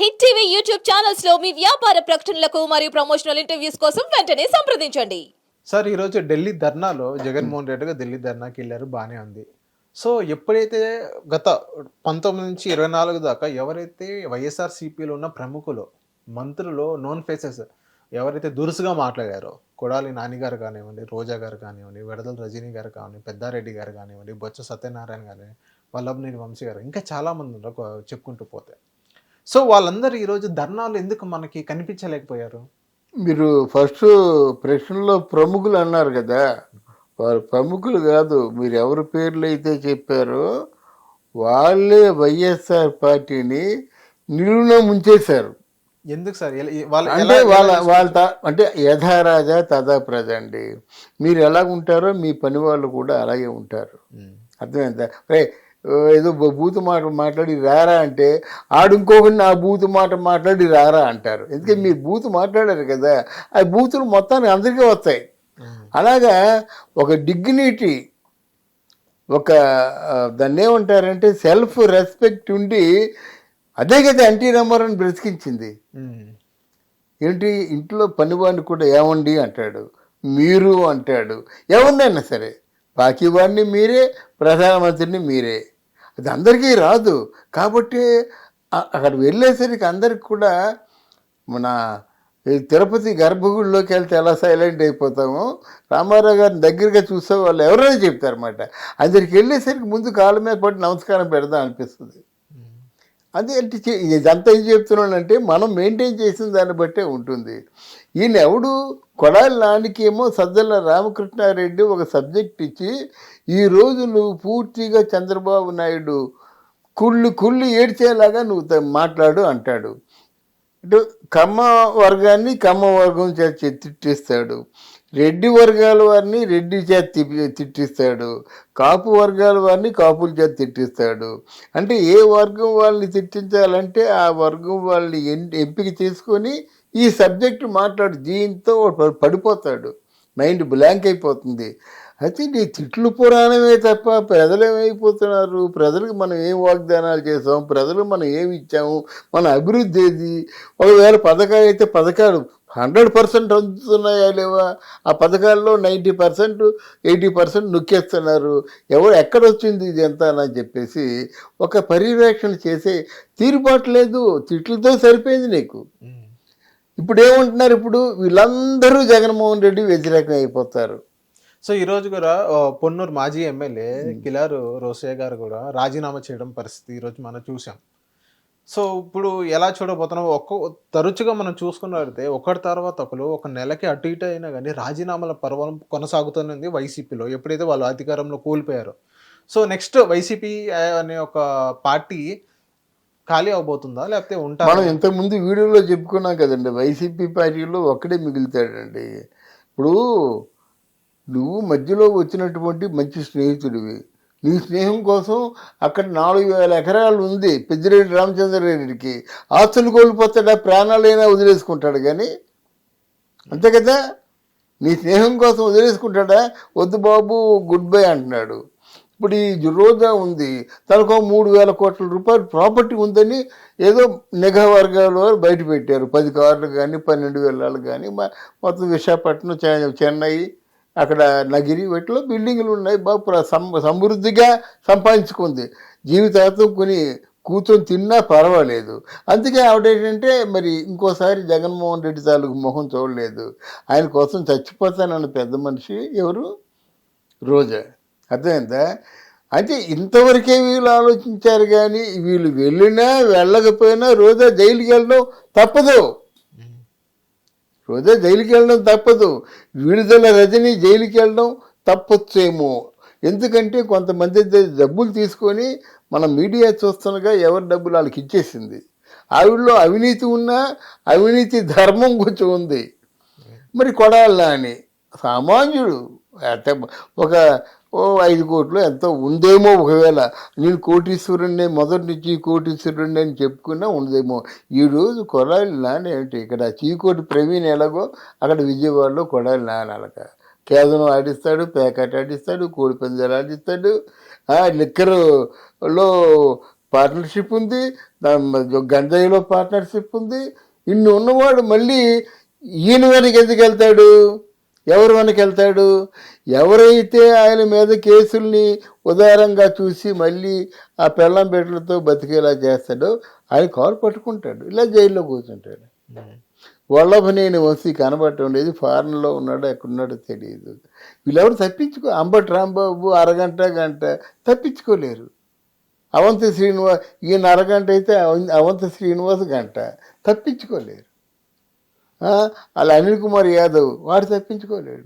Hit TV YouTube ఛానల్స్లో మీ వ్యాపార ప్రకటనలకు మరియు ప్రమోషనల్ ఇంటర్వ్యూస్ కోసం వెంటనే సంప్రదించండి. సార్ ఈరోజు ఢిల్లీ ధర్నాలో జగన్మోహన్ రెడ్డి గారు ఢిల్లీ ధర్నాకి వెళ్ళారు బాగానే ఉంది. సో ఎప్పుడైతే గత పంతొమ్మిది నుంచి ఇరవై నాలుగు దాకా ఎవరైతే వైఎస్ఆర్ సిపిలో ఉన్న ప్రముఖులు మంత్రులు నోన్ ఫేసెస్ ఎవరైతే దురుసుగా మాట్లాడారో కొడాలి నాని గారు కానివ్వండి రోజా గారు కానివ్వండి విడదల రజనీ గారు కానివ్వండి పెద్దారెడ్డి గారు కానివ్వండి బొత్స సత్యనారాయణ గారు వల్లభనేని వంశీ గారు ఇంకా చాలామంది ఉన్నారు చెప్పుకుంటూ పోతే. సో వాళ్ళందరూ ఈరోజు ధర్నాలు ఎందుకు మనకి కనిపించలేకపోయారు? మీరు ఫస్ట్ ప్రశ్నలో ప్రముఖులు అన్నారు కదా. వారు ప్రముఖులు కాదు. మీరు ఎవరి పేర్లు అయితే చెప్పారో వాళ్ళే వైఎస్ఆర్ పార్టీని నిలువున ముంచేశారు. ఎందుకు సార్? అంటే వాళ్ళ వాళ్ళ అంటే యథారాజా తథా ప్రజ అండి. మీరు ఎలా ఉంటారో మీ పని వాళ్ళు కూడా అలాగే ఉంటారు. అర్థమైందా? ఏదో బూతు మాట మాట్లాడి రారా అంటే ఆడు ఇంకొకరిని ఆ బూతు మాట మాట్లాడి రారా అంటారు. ఎందుకంటే మీరు బూతు మాట్లాడారు కదా ఆ బూతులు మొత్తానికి అందరికీ వస్తాయి. అలాగా ఒక డిగ్నిటీ ఒక దాన్ని ఏమంటారంటే సెల్ఫ్ రెస్పెక్ట్ ఉండి అదే కదా ఎన్టీ రామారావు బ్రతికించింది. ఏంటి? ఇంట్లో పనివాడిని కూడా ఏమండి అంటాడు. మీరు అంటాడు. ఎవరినైనా సరే. పాకివాడిని మీరే ప్రధానమంత్రిని మీరే. అది అందరికీ రాదు. కాబట్టి అక్కడ వెళ్ళేసరికి అందరికి కూడా మన తిరుపతి గర్భగుడిలోకి వెళ్తే ఎలా సైలెంట్ అయిపోతామో రామారావు గారిని దగ్గరగా చూసే వాళ్ళు ఎవరైనా చెప్తారన్నమాట. అందరికి వెళ్ళేసరికి ముందు కాళ్ళ మీద పడి నమస్కారం పెడదాం అనిపిస్తుంది. అదే అంటే ఇదంతా ఏం చెప్తున్నానంటే మనం మెయింటైన్ చేసిన దాన్ని బట్టే ఉంటుంది. ఈయన ఎవడు కొడాలి నానికేమో సజ్జల రామకృష్ణారెడ్డి ఒక సబ్జెక్ట్ ఇచ్చి ఈ రోజు నువ్వు పూర్తిగా చంద్రబాబు నాయుడు కుళ్ళు కుళ్ళు ఏడ్చేలాగా నువ్వు త- మాట్లాడు అంటాడు. ఇటు కమ్మ వర్గాన్ని కమ్మ వర్గం చేత తిట్టిస్తాడు. రెడ్డి వర్గాల వారిని రెడ్డి చేత తిట్టిస్తాడు. కాపు వర్గాల వారిని కాపుల చేత తిట్టిస్తాడు. అంటే ఏ వర్గం వాళ్ళని తిట్టించాలంటే ఆ వర్గం వాళ్ళని ఎంపిక చేసుకొని ఈ సబ్జెక్ట్ మాట్లాడు దీంతో పడిపోతాడు. మైండ్ బ్లాంక్ అయిపోతుంది. అయితే నీ తిట్లు పురాణమే తప్ప ప్రజలు ఏమైపోతున్నారు? ప్రజలకు మనం ఏం వాగ్దానాలు చేసాం ప్రజలు మనం ఏమి ఇచ్చాము? మన అభివృద్ధి ఏది? ఒకవేళ పథకాలు అయితే పథకాలు హండ్రెడ్ పర్సెంట్ అందుతున్నాయా లేవా? ఆ పథకాల్లో నైంటీ పర్సెంట్ ఎయిటీ పర్సెంట్ నొక్కేస్తున్నారు. ఎవరు ఎక్కడ వచ్చింది ఇది ఎంత అని చెప్పేసి ఒక పర్యవేక్షణ చేసే తీరుబాటు లేదు. తిట్లతో సరిపోయింది నీకు. ఇప్పుడు ఏమంటున్నారు ఇప్పుడు? వీళ్ళందరూ జగన్మోహన్ రెడ్డి వ్యతిరేకం అయిపోతారు. సో ఈ రోజు కూడా పొన్నూరు మాజీ ఎమ్మెల్యే కిలారు రోసయ్య గారు కూడా రాజీనామా చేయడం పరిస్థితి ఈ రోజు మనం చూసాం. సో ఇప్పుడు ఎలా చూడబోతున్నాం? ఒక్క తరచుగా మనం చూసుకున్నట్లయితే ఒకటి తర్వాత ఒకరు ఒక నెలకి అటు ఇటు అయినా కానీ రాజీనామాల పర్వం కొనసాగుతుంది వైసీపీలో. ఎప్పుడైతే వాళ్ళు అధికారంలో కోల్పోయారో. సో నెక్స్ట్ వైసీపీ అనే ఒక పార్టీ ఖాళీ అవబోతుందా? లేకపోతే ఉంటా? మనం ఇంతకుముందు వీడియోలో చెప్పుకున్నాం కదండి వైసీపీ పార్టీలో ఒక్కడే మిగులుతాడండి. ఇప్పుడు నువ్వు మధ్యలో వచ్చినటువంటి మంచి స్నేహితుడివి. నీ స్నేహం కోసం అక్కడ నాలుగు వేల ఎకరాలు ఉంది పెద్దిరెడ్డి రామచంద్రారెడ్డికి. ఆస్తులు కోల్పోతాడా ప్రాణాలైనా వదిలేసుకుంటాడు కానీ అంతే కదా? నీ స్నేహం కోసం వదిలేసుకుంటాడా? వద్దు బాబు గుడ్ బై అంటున్నాడు. ఇప్పుడు ఈ రోజా ఉంది. తనకు మూడు వేల కోట్ల రూపాయలు ప్రాపర్టీ ఉందని ఏదో నిఘా వర్గాల వారు బయట పెట్టారు. పది కార్లు కానీ పన్నెండు వేలాలు కానీ మొత్తం విశాఖపట్నం చె- చెన్నై అక్కడ నగిరి వీటిలో బిల్డింగ్లు ఉన్నాయి. బాగా ప్ర- సం- సమృద్ధిగా సంపాదించుకుంది. జీవితాంతం కొని కూర్చొని తిన్నా పర్వాలేదు. అందుకే ఆవిడ ఏంటంటే మరి ఇంకోసారి జగన్మోహన్ రెడ్డి తాలూకు మొహం చూడలేదు. ఆయన కోసం చచ్చిపోతానన్న పెద్ద మనిషి ఎవరు? రోజా. అర్థమైందా? అయితే ఇంతవరకే వీళ్ళు ఆలోచించారు కానీ వీళ్ళు వెళ్ళినా వెళ్ళకపోయినా రోజా జైలుకి వెళ్ళడం తప్పదు. రోజా జైలుకి వెళ్ళడం తప్పదు. విడుదల రజని జైలుకి వెళ్ళడం తప్పొచ్చేమో. ఎందుకంటే కొంతమంది డబ్బులు తీసుకొని మన మీడియా చూస్తుండగా ఎవరి డబ్బులు వాళ్ళకి ఇచ్చేసింది? ఆవిడలో అవినీతి ఉన్నా అవినీతి ధర్మం కొంచెం ఉంది. మరి కొడాలని అని సామాన్యుడు. అంటే ఒక ఓ ఐదు కోట్లు ఎంతో ఉందేమో ఒకవేళ. నేను కోటీశ్వరుణ్ణి మొదటి నుంచి కోటీశ్వరుణ్ణి అని చెప్పుకున్నా ఉండదేమో ఈ రోజు కొడాలి నాన్న ఏంటి ఇక్కడ చీకోటి ప్రవీణ్ ఎలాగో అక్కడ విజయవాడలో కొడాలి నాన్న అలాగ కేదనం ఆడిస్తాడు పేకాట ఆడిస్తాడు కోడి పందాలు ఆడిస్తాడు. ఆ పార్ట్నర్షిప్ ఉంది గంజాయిలో పార్ట్నర్షిప్ ఉంది. ఇన్ని ఉన్నవాడు మళ్ళీ ఈయన వెనక ఎందుకు వెళ్తాడు? ఎవరు వెనక వెళ్తాడు ఎవరైతే ఆయన మీద కేసుల్ని ఉదారంగా చూసి మళ్ళీ ఆ పెళ్ళం బిడ్డలతో బతికేలా చేస్తాడో ఆయన కాలు పట్టుకుంటాడు. ఇలా జైల్లో కూర్చుంటాడు. వల్లభనేని వంశీ కనబడటం లేదు. ఫారెన్లో ఉన్నాడో ఎక్కడున్నాడో తెలియదు. వీళ్ళెవరు తప్పించుకో అంబటి రాంబాబు అరగంట గంట తప్పించుకోలేరు. అవంతి శ్రీనివాస్ ఈయన అరగంట అయితే అవం- అవంతి శ్రీనివాస్ గంట తప్పించుకోలేరు. అలా అనిల్ కుమార్ యాదవ్ వాడు తప్పించుకోలేడు.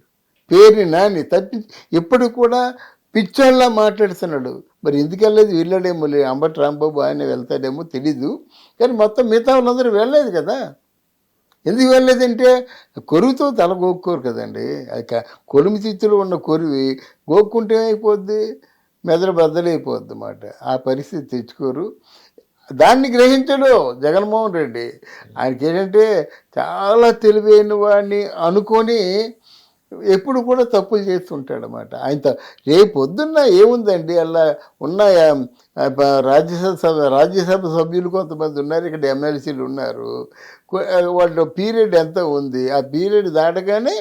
పేరుని నాని తప్పించి ఇప్పుడు కూడా పిచ్చోళ్ళ మాట్లాడుతున్నాడు. మరి ఎందుకు వెళ్ళలేదు? వెళ్ళాడేమో లే అంబటి రాంబాబు ఆయన వెళ్తాడేమో తెలీదు. కానీ మొత్తం మిగతా వాళ్ళందరూ వెళ్ళలేదు కదా. ఎందుకు వెళ్ళలేదంటే కొరువుతో తల గోక్కోరు కదండి. అది క- కొలిమి తిత్తులు ఉన్న కొరివి గోక్కుంటే అయిపోద్ది మెదడు బద్దలైపోద్ది అన్నమాట. ఆ పరిస్థితి తెచ్చుకోరు. దాన్ని గ్రహించడు జగన్మోహన్ రెడ్డి. ఆయనకి ఏంటంటే చాలా తెలివైన వాడిని అనుకొని ఎప్పుడు కూడా తప్పులు చేస్తుంటాడు అనమాట ఆయన రేపు పొద్దున్న ఏముందండి? అలా ఉన్న రాజ్యసభ సభ రాజ్యసభ సభ్యులు కొంతమంది ఉన్నారు ఇక్కడ ఎమ్మెల్సీలు ఉన్నారు. వాళ్ళ పీరియడ్ ఎంత ఉంది? ఆ పీరియడ్ దాటగానే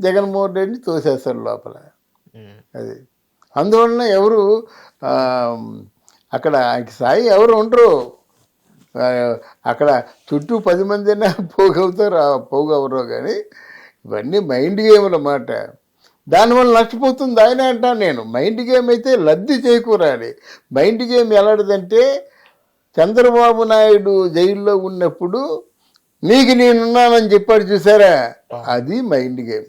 జగన్మోహన్ రెడ్డిని తోసేస్తారు లోపల. అది. అందువలన ఎవరు అక్కడ ఆయనకి సాయి ఎవరు ఉండరు. అక్కడ చుట్టూ పది మంది అయినా పోగవుతారు పోగవరు కానీ ఇవన్నీ మైండ్ గేమ్ అన్నమాట. దానివల్ల నష్టపోతుంది ఆయన అంటాను నేను. మైండ్ గేమ్ అయితే లబ్ధి చేకూరాలి. మైండ్ గేమ్ ఎలాంటిదంటే చంద్రబాబు నాయుడు జైల్లో ఉన్నప్పుడు నీకు నేనున్నానని చెప్పాడు చూసారా? అది mind game